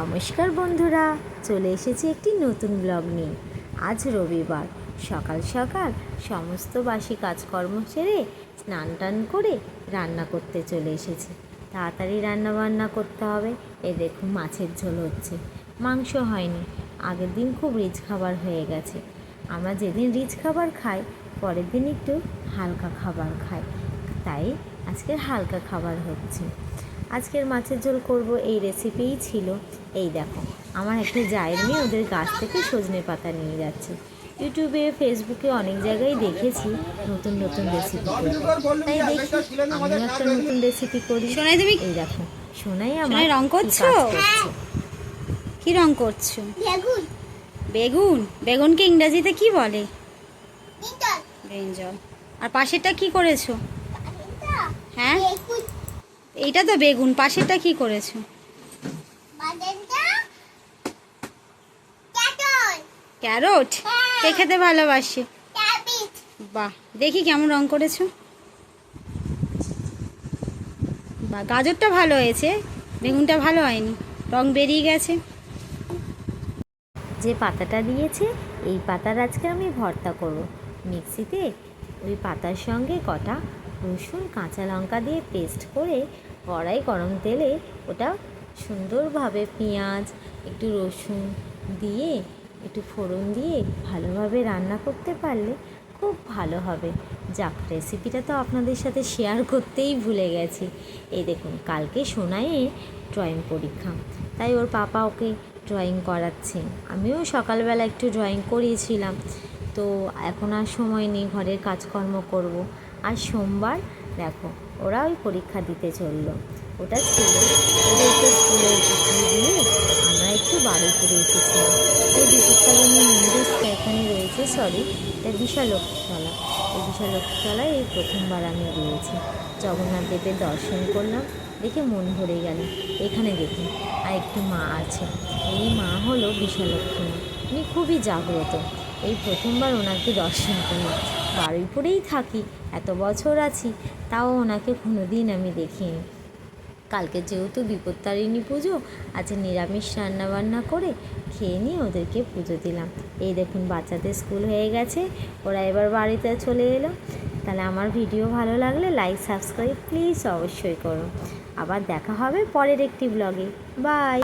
নমস্কার বন্ধুরা, চলে এসেছি একটি নতুন ব্লগ নিয়ে। আজ রবিবার, সকাল সকাল সমস্ত বাসি কাজকর্ম সেরে স্নান টান করে রান্না করতে চলে এসেছি। তাড়াতাড়ি রান্না বান্না করতে হবে, এ দেখুন মাছের ঝোল হচ্ছে। মাংস হয়নি, আগের দিন খুব রিচ খাবার হয়ে গেছে। আমরা যেদিন রিচ খাবার খাই, পরের দিন একটু হালকা খাবার খাই। তাই আজকের হালকা খাবার হচ্ছে। আজকের মাছের ঝোল করব এই রেসিপিই ছিল। এই দেখো আমার একটা জায়ের মেয়ে ওদের গাছ থেকে সজনে পাতা নিয়ে যাচ্ছে। ইউটিউবে ফেসবুকে অনেক জায়গায় দেখেছি নতুন নতুন রেসিপি তাই দেখি আমিও একটা নতুন রেসিপি করি। শোনাই তুমি এই দেখো শোনাই আমার রং করছ? কি রং করছ? বেগুন। বেগুন? বেগুনকে ইংরেজিতে কি বলে? ব্রেঞ্জল আর পাশেরটা কি করেছ? হ্যাঁ? বেগুন। এইটা তো বেগুন পাশেরটা কি করেছ? ক্যারট। কে খেতে ভালোবাসে? বাহ দেখি কেমন রং করেছ। বাহ গাজরটা ভালো হয়েছে বেগুনটা ভালো হয়নি রং বেরিয়ে গেছে। যে পাতাটা দিয়েছে এই পাতার আজকে আমি ভর্তা করব। মিক্সিতে ওই পাতার সঙ্গে কটা রসুন, কাঁচা লঙ্কা দিয়ে পেস্ট করে কড়াই গরম তেলে ওটা সুন্দরভাবে পেঁয়াজ, একটু রসুন দিয়ে, একটু ফোড়ন দিয়ে ভালোভাবে রান্না করতে পারলে খুব ভালো হবে। যাক রেসিপিটা তো আপনাদের সাথে শেয়ার করতেই ভুলে গেছি। এই দেখুন, কালকে শোনায়ে ড্রয়িং পরীক্ষা। তাই ওর পাপা ওকে ড্রয়িং করাচ্ছে। আমিও সকালবেলা একটু ড্রয়িং করিয়েছিলাম। তো এখন আর সময় নেই, ঘরের কাজকর্ম করব। আর সোমবার দেখো ওরা ওই পরীক্ষা দিতে চলল। ওটা ছিল ওদেরকে স্কুলে দিয়ে আমরা একটু বাড়ি করে এসেছিলাম এই বিপদকালীন মন্দির এখানে রয়েছে সরি এটা বিশালক্ষীতলা এই বিশালক্ষীতলায় এই প্রথমবার আমি গিয়েছি। জগন্নাথ দেবের দর্শন করলাম, দেখে মন ভরে গেল। এখানে দেখুন, আর একটি মা আছে। এই মা হলো বিশালক্ষী উনি খুবই জাগ্রত। এই প্রথমবার ওনাকে দর্শন করলাম। বারুইপুরেই থাকি, এত বছর আছি, তাও ওনাকে কোনোদিন আমি দেখিনি। কালকে যেহেতু বিপত্তারিণী পুজো, আজ নিরামিষ রান্নাবান্না করে খেয়ে নিয়ে ওদেরকে পুজো দিলাম। এই দেখুন, বাচ্চাদের স্কুল হয়ে গেছে, ওরা এবার বাড়িতে চলে এলো। তাহলে আমার ভিডিও ভালো লাগলে লাইক, সাবস্ক্রাইব প্লিজ অবশ্যই করো। আবার দেখা হবে পরের একটি ব্লগে। বাই।